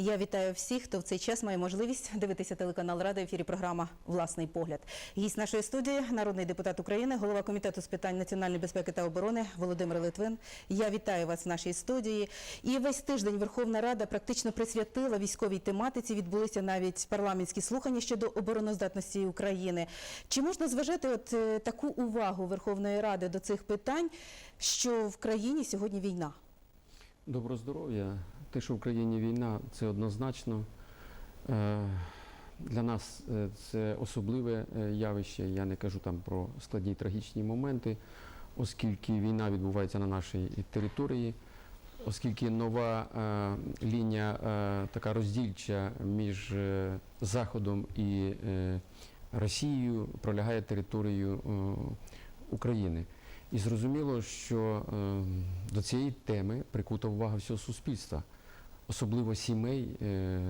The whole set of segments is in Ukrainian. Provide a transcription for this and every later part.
Я вітаю всіх, хто в цей час має можливість дивитися телеканал Рада. В ефірі програма Власний погляд. Гість нашої студії, народний депутат України, голова комітету з питань національної безпеки та оборони Володимир Литвин. Я вітаю вас в нашій студії. І весь тиждень Верховна Рада практично присвятила військовій тематиці. Відбулися навіть парламентські слухання щодо обороноздатності України. Чи можна зважати от е, таку увагу Верховної Ради до цих питань, що в країні сьогодні війна? Доброго здоров'я. Те, що в країні війна, це однозначно. Е, Для нас е, це особливе е, явище. Я не кажу там про складні трагічні моменти, оскільки війна відбувається на нашій території, оскільки нова лінія така роздільча між Заходом і Росією пролягає територією України. І зрозуміло, що до цієї теми прикута увага всього суспільства, особливо сімей, е,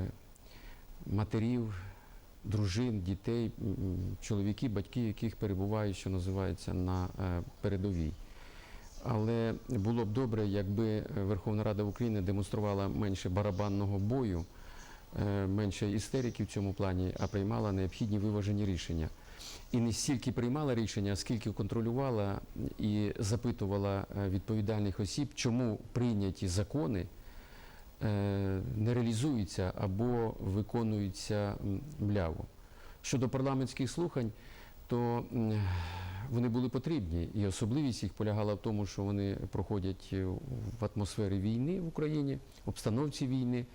матерів, дружин, дітей, чоловіки, батьки, яких перебувають, що називається, на е, передовій. Але було б добре, якби Верховна Рада України демонструвала менше барабанного бою, е, менше істерики в цьому плані, а приймала необхідні виважені рішення. І не стільки приймала рішення, скільки контролювала і запитувала е, відповідальних осіб, чому прийняті закони е, не реалізуються або виконуються мляво. Щодо парламентських слухань, то вони були потрібні, і особливість їх полягала в тому, що вони проходять е, в атмосфері війни в Україні, обстановці війни.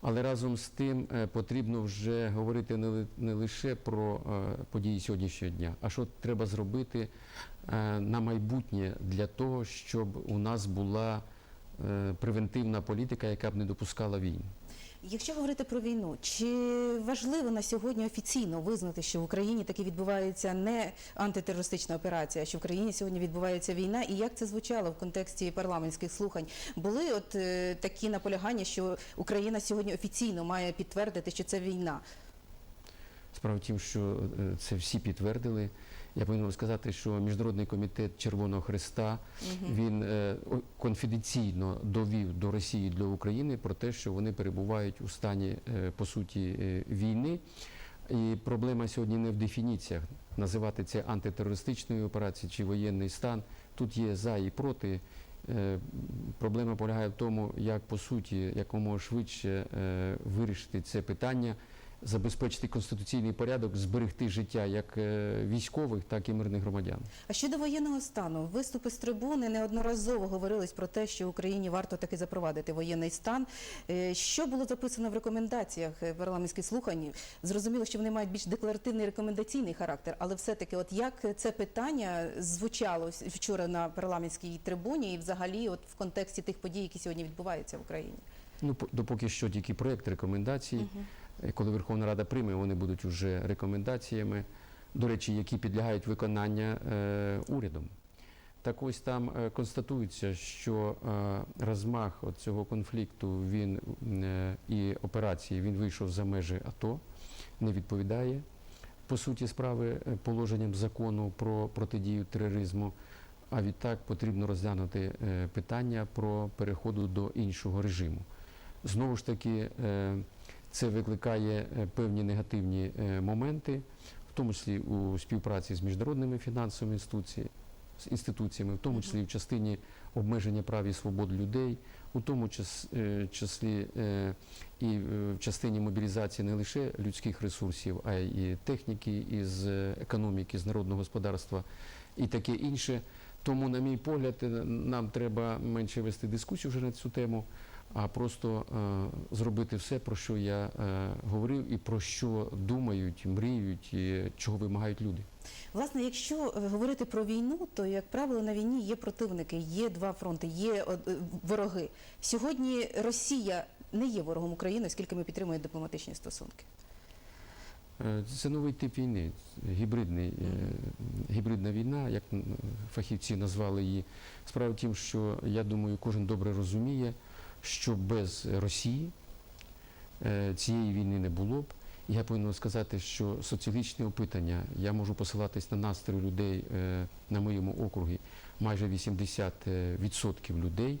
Але разом з тим е, потрібно вже говорити не, лише про е, події сьогоднішнього дня, а що треба зробити е, на майбутнє для того, щоб у нас була е, превентивна політика, яка б не допускала війн. Якщо говорити про війну, чи важливо на сьогодні офіційно визнати, що в Україні таки відбувається не антитерористична операція, а що в країні сьогодні відбувається війна, і як це звучало в контексті парламентських слухань? Були от е, такі наполягання, що Україна сьогодні офіційно має підтвердити, що це війна. Справа в тім, що е, це всі підтвердили. Я повинен вам сказати, що Міжнародний комітет Червоного Христа він е, конфіденційно довів до Росії для України про те, що вони перебувають у стані е, по суті е, війни. І проблема сьогодні не в дефініціях називати це антитерористичною операцією чи воєнний стан. Тут є за і проти. Проблема полягає в тому, як по суті якомога швидше вирішити це питання, забезпечити конституційний порядок, зберегти життя як е, військових, так і мирних громадян. А щодо воєнного стану, виступи з трибуни неодноразово говорились про те, що Україні варто таки запровадити воєнний стан. Е, Що було записано в рекомендаціях е, парламентських слухань? Зрозуміло, що вони мають більш декларативний рекомендаційний характер, але все-таки, от як це питання звучало вчора на парламентській трибуні, і взагалі, от в контексті тих подій, які сьогодні відбуваються в Україні? Ну, допоки що тільки проєкт рекомендацій. Е, Коли Верховна Рада прийме, вони будуть вже рекомендаціями, до речі, які підлягають виконання е, урядом. Так ось там е, констатується, що е, розмах цього конфлікту він е, і операції він вийшов за межі АТО, не відповідає по суті справи е, положенням закону про протидію тероризму. А відтак потрібно розглянути е, питання про переходу до іншого режиму. Знову ж таки, е, це викликає е, певні негативні е, моменти, в тому числі у співпраці з міжнародними фінансовими інституціями, з інституціями, в тому числі в частині обмеження прав і свобод людей, у тому е, числі і в частині мобілізації не лише людських ресурсів, а й техніки із економіки, з народного господарства і таке інше. Тому, на мій погляд, нам треба менше вести дискусію вже на цю тему, а просто е, зробити все, про що я е, говорив, і про що думають, мріють, і чого вимагають люди. Власне, якщо е, говорити про війну, то як правило на війні є противники, є два фронти, є вороги. Сьогодні Росія не є ворогом України, оскільки ми підтримуємо дипломатичні стосунки. Це новий тип війни, гібридний, гібридна війна, як фахівці назвали її. Справа в тім, що я думаю, кожен добре розуміє, що без Росії е, цієї війни не було б. Я повинен сказати, що соціологічне опитання, я можу посилатись на настрій людей е, на моєму округі, майже 80% людей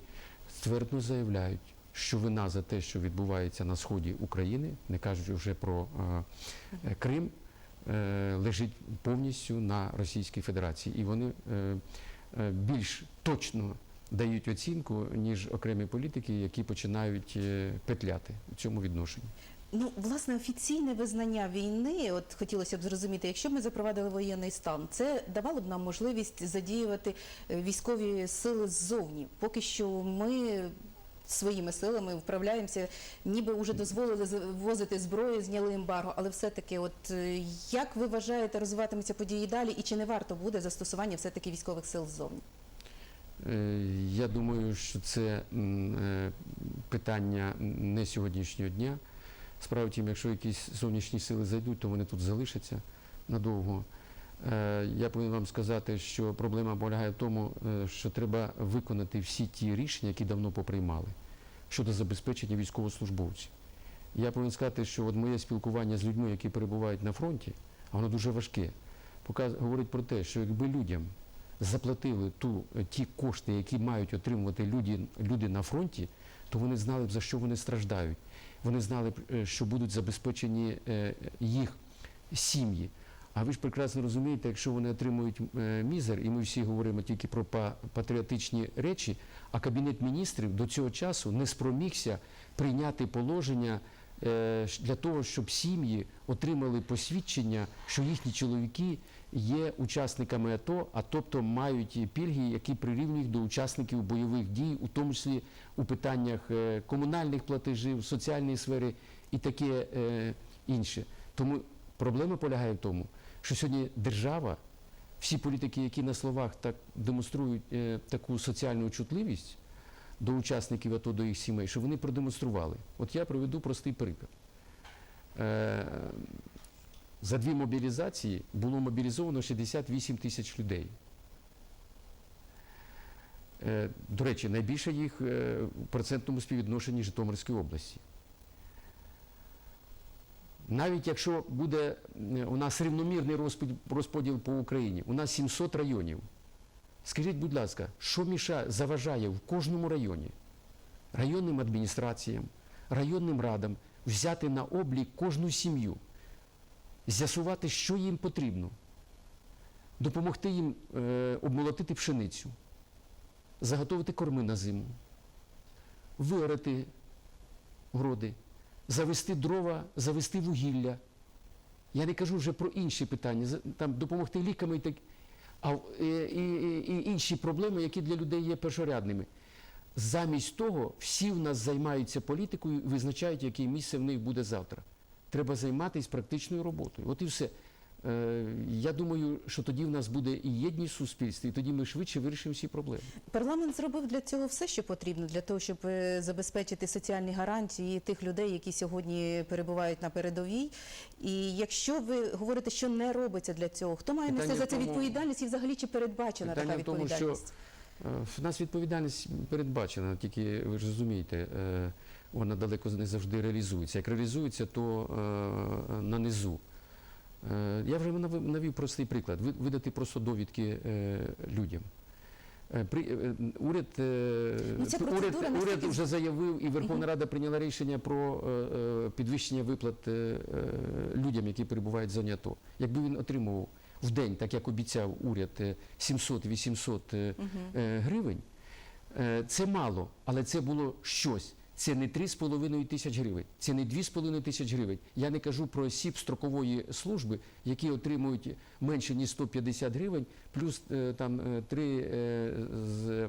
ствердно заявляють, що вина за те, що відбувається на сході України, не кажучи вже про е, Крим, лежить повністю на Російській Федерації. І вони більш точно дають оцінку, ніж окремі політики, які починають е, петляти у цьому відношенні. Ну, власне, офіційне визнання війни, от хотілося б зрозуміти, якщо ми запровадили воєнний стан, це давало б нам можливість задіювати е, військові сили ззовні. Поки що ми своїми силами вправляємося, ніби вже дозволили ввозити зброю, зняли ембарго, але все-таки, от е, як ви вважаєте, розвиватимуться події далі, і чи не варто буде застосування все-таки військових сил ззовні? Е, Я думаю, що це е, питання не сьогоднішнього дня. Справа в якщо якісь зовнішні сили зайдуть, то вони тут залишаться надовго. Е, Я повинен вам сказати, що проблема полягає в тому, що треба виконати всі ті рішення, які давно поприймали щодо забезпечення військовослужбовців. Я повинен сказати, що от моє спілкування з людьми, які перебувають на фронті, воно дуже важке, говорить про те, що якби людям заплатили ту, е, ті кошти, які мають отримувати люди, люди на фронті, то вони знали б, за що вони страждають. Вони знали б, е, що будуть забезпечені е, їх сім'ї. А ви ж прекрасно розумієте, якщо вони отримують мізер, і ми всі говоримо тільки про патріотичні речі, а Кабінет міністрів до цього часу не спромігся прийняти положення для того, щоб сім'ї отримали посвідчення, що їхні чоловіки є учасниками АТО, а тобто мають пільги, які прирівнюють до учасників бойових дій, у тому числі у питаннях е, комунальних платежів, в соціальній сфері і таке е, інше. Тому проблема полягає в тому, що сьогодні держава, всі політики, які на словах так демонструють е, таку соціальну чутливість до учасників АТО, до їх сімей, що вони продемонстрували. От я проведу простий приклад. За дві мобілізації було мобілізовано 68 тисяч людей. Е, До речі, найбільше їх е, в процентному співвідношенні Житомирської області. Навіть якщо буде е, у нас рівномірний розподіл, по Україні, у нас 700 районів. Скажіть, будь ласка, що мішає, заважає в кожному районі районним адміністраціям, районним радам взяти на облік кожну сім'ю, з'ясувати, що їм потрібно, допомогти їм е, обмолотити пшеницю, заготовити корми на зиму, виорати городи, завести дрова, завести вугілля. Я не кажу вже про інші питання, там допомогти ліками і так, а і, і, і інші проблеми, які для людей є першорядними. Замість того, всі в нас займаються політикою визначають, яке місце в них буде завтра. Треба займатися практичною роботою. От і все. Е, я думаю, що тоді в нас буде і єдність в суспільстві, і тоді ми швидше вирішимо всі проблеми. Парламент зробив для цього все, що потрібно, для того, щоб е, забезпечити соціальні гарантії тих людей, які сьогодні перебувають на передовій. І якщо ви говорите, що не робиться для цього, хто має нести за це тому- відповідальність і взагалі чи передбачена така в тому, що відповідальність? Е, В нас відповідальність передбачена, тільки ви ж розумієте, вона далеко не завжди реалізується. Як реалізується, то е, на низу. Е, Я вже навів, простий приклад. Видати просто довідки е, людям. Е, При, е, уряд, е, Ну, ця уряд, вже заявив, і Верховна Рада прийняла рішення про підвищення виплат людям, які перебувають в зоні АТО. Якби він отримував в день, так як обіцяв уряд, е, 700-800 е, е, гривень, це мало, але це було щось. Це не 3,5 тисяч гривень, це не 2,5 тисяч гривень. Я не кажу про осіб строкової служби, які отримують менше ніж 150 гривень, плюс е, там е, 3 е, з,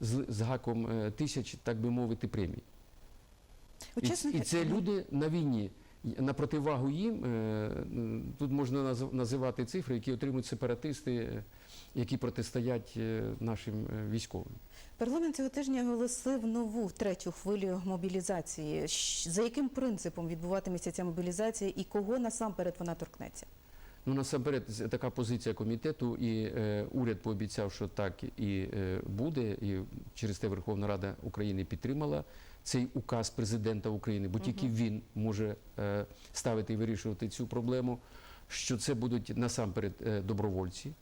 з, з гаком е, тисяч, так би мовити, премій. І, і це люди на війні. На противагу їм е, тут можна наз- називати цифри, які отримують сепаратисти, е, які протистоять е, нашим військовим. Парламент цього тижня оголосив нову третю хвилю мобілізації. За яким принципом відбуватиметься ця мобілізація і кого насамперед вона торкнеться? Ну насамперед така позиція комітету, і е, уряд пообіцяв, що так і е, буде, і через те Верховна Рада України підтримала цей указ президента України, бо тільки він може е, ставити і вирішувати цю проблему. Що це будуть насамперед е, добровольці,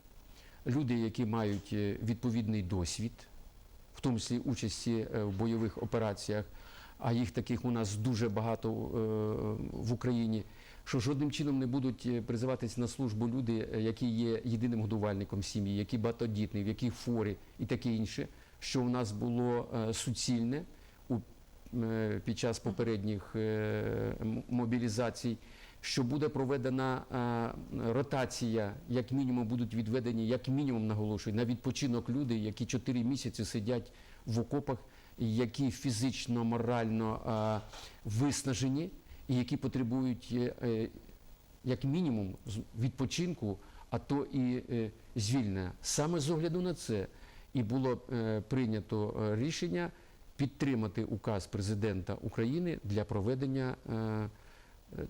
люди, які мають е, відповідний досвід, в тому числі участі в бойових операціях. а їх таких у нас дуже багато в Україні, що жодним чином не будуть призиватись на службу люди, які є єдиним годувальником сім'ї, які багатодітні, в яких хворі і таке інше, що у нас було суцільне під час попередніх е, мобілізацій. Що буде проведена е, ротація, як мінімум будуть відведені, як мінімум наголошую, на відпочинок люди, які 4 місяці сидять в окопах, які фізично, морально е, виснажені, і які потребують е, е, як мінімум відпочинку, а то і е, звільнення. Саме з огляду на це і було е, прийнято е, рішення підтримати указ президента України для проведення е,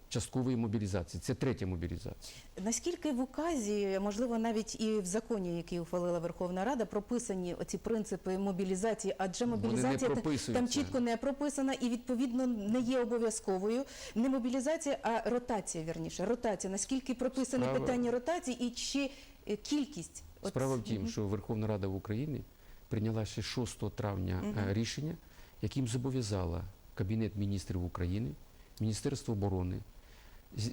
часткової мобілізації. Це третя мобілізація. Наскільки в указі, можливо, навіть і в законі, який ухвалила Верховна Рада, прописані оці принципи мобілізації, адже мобілізація та- там чітко не прописана і відповідно не є обов'язковою. Не мобілізація, а ротація. Вірніше, ротація. Наскільки прописане Справа- питання ротації і чи е, кількість От- Справа в тім, що Верховна Рада в Україні прийняла ще 6 травня е, Мгм. рішення, яким зобов'язала Кабінет міністрів України, Міністерство оборони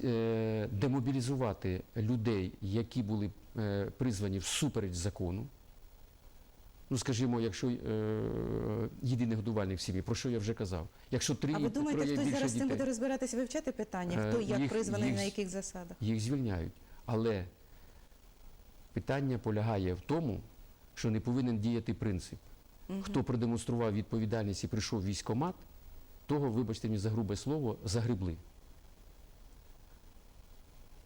е, демобілізувати людей, які були е, призвані всупереч закону. Ну, скажімо, якщо е, єдиний годувальник в сім'ї, про що я вже казав. Якщо три А ви думаєте, хтось зараз з цим буде розбиратися, вивчати питання? Е, Хто як їх- призваний, їх- на яких засадах? їх звільняють. Але питання полягає в тому, що не повинен діяти принцип. Хто продемонстрував відповідальність і прийшов в військкомат, того, вибачте мені за грубе слово, загребли.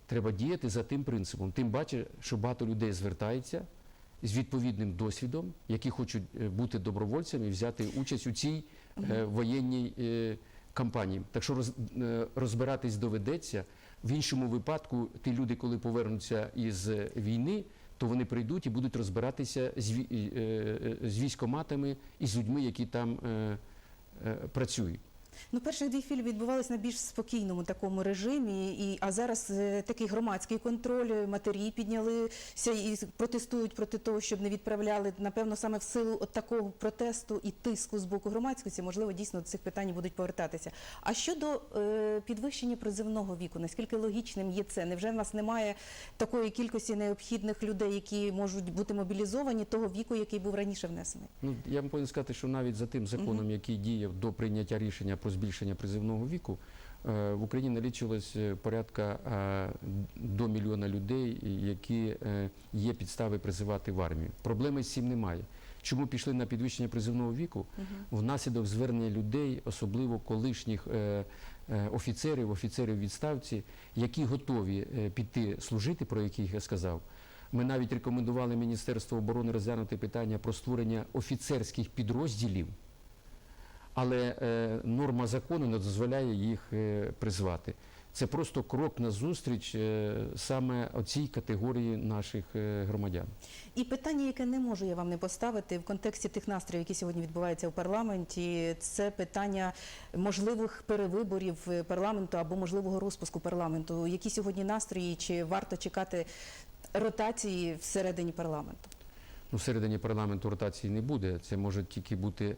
Треба діяти за тим принципом. Тим паче, що багато людей звертається з відповідним досвідом, які хочуть е, бути добровольцями і взяти участь у цій е, воєнній е, кампанії. Так що роз, е, розбиратись доведеться. В іншому випадку, ті люди, коли повернуться із війни, то вони прийдуть і будуть розбиратися з, е, е, військоматами і з людьми, які там е, працюють. Ну, перших дві фільм відбувалися на більш спокійному такому режимі, і, а зараз е, такий громадський контроль, е, матері піднялися і протестують проти того, щоб не відправляли. Напевно, саме в силу от такого протесту і тиску з боку громадськості, можливо, дійсно до цих питань будуть повертатися. А щодо е, підвищення призивного віку, наскільки логічним є це? Невже в нас немає такої кількості необхідних людей, які можуть бути мобілізовані того віку, який був раніше внесений? Ну, я повинен сказати, що навіть за тим законом, який діяв до прийняття рішення про збільшення призивного віку, е, в Україні налічилось е, порядка е, до мільйона людей, які є підстави призивати в армію. Проблеми з цим немає. Чому пішли на підвищення призивного віку? Внаслідок звернення людей, особливо колишніх офіцерів, офіцерів відставці, які готові піти служити, про яких я сказав. Ми навіть рекомендували Міністерству оборони розглянути питання про створення офіцерських підрозділів, але е, норма закону не дозволяє їх е, призвати. Це просто крок назустріч е, саме оцій категорії наших е, громадян. І питання, яке не можу я вам не поставити в контексті тих настроїв, які сьогодні відбуваються у парламенті, це питання можливих перевиборів парламенту або можливого розпуску парламенту. Які сьогодні настрої, чи варто чекати ротації всередині парламенту? Ну, всередині парламенту ротації не буде. Це можуть тільки бути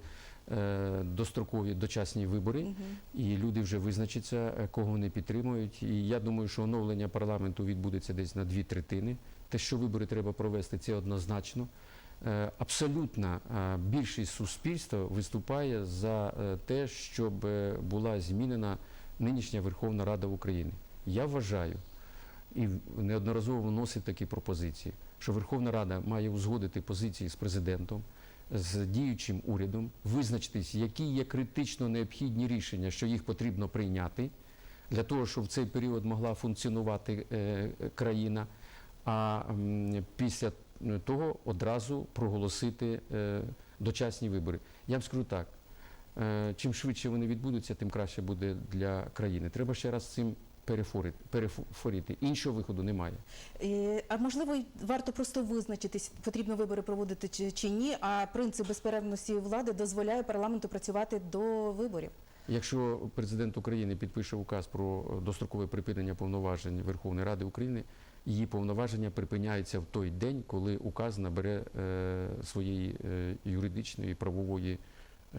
дострокові дочасні вибори, і люди вже визначаться, е, кого вони підтримують. І я думаю, що оновлення парламенту відбудеться десь на дві третини. Те, що вибори треба провести, це однозначно. Е, Абсолютна е, більшість суспільства виступає за е, те, щоб е, була змінена нинішня Верховна Рада України. Я вважаю і неодноразово вносив такі пропозиції, що Верховна Рада має узгодити позиції з президентом, з діючим урядом, визначитись, які є критично необхідні рішення, що їх потрібно прийняти для того, щоб в цей період могла функціонувати е, країна. А після того одразу проголосити е, дочасні вибори. Я вам скажу так: е, чим швидше вони відбудуться, тим краще буде для країни. Треба ще раз цим перефорити. Іншого виходу немає. Е, А можливо, варто просто визначитись, потрібно вибори проводити чи, чи ні. А принцип безперервності влади дозволяє парламенту працювати до виборів. Якщо президент України підпише указ про дострокове припинення повноважень Верховної Ради України, її повноваження припиняються в той день, коли указ набере е, своєї е, юридичної правової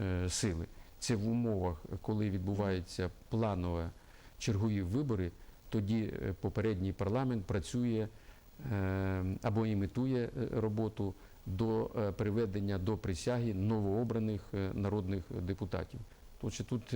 е, сили. це в умовах, коли відбуваються планове чергові вибори, тоді е, попередній парламент працює е, або імітує е, роботу до приведення до присяги новообраних народних депутатів. Отже, тут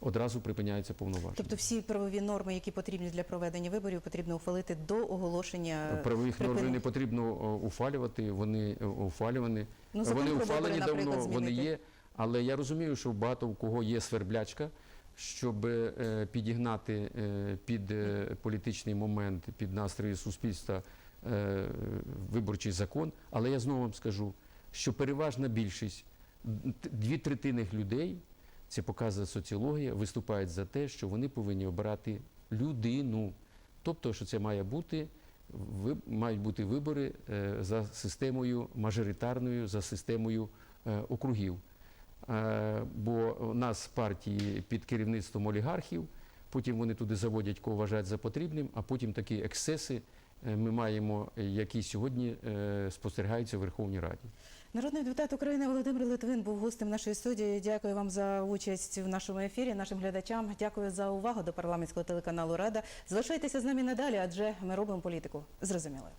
одразу припиняється повноваження. Тобто всі правові норми, які потрібні для проведення виборів, потрібно ухвалити до оголошення Правових норм не потрібно ухвалювати, вони ухвалювані. Ну, вони вибори, ухвалені давно, вони є. Але я розумію, що багато у кого є сверблячка, щоб е, підігнати е, під е, політичний момент, під настрої суспільства виборчий закон. Але я знову вам скажу, що переважна більшість, дві третини людей, це показує соціологія, виступають за те, що вони повинні обирати людину. Тобто, що це має бути мають бути вибори за системою мажоритарною, за системою округів. Е, Бо у нас партії під керівництвом олігархів, потім вони туди заводять, кого вважають за потрібним, а потім такі ексцеси е, ми маємо, які сьогодні е, спостерігаються в Верховній Раді. Народний депутат України Володимир Литвин був гостем нашої студії. Дякую вам за участь в нашому ефірі. Нашим глядачам дякую за увагу до парламентського телеканалу Рада. Залишайтеся з нами надалі, адже ми робимо політику зрозумілою.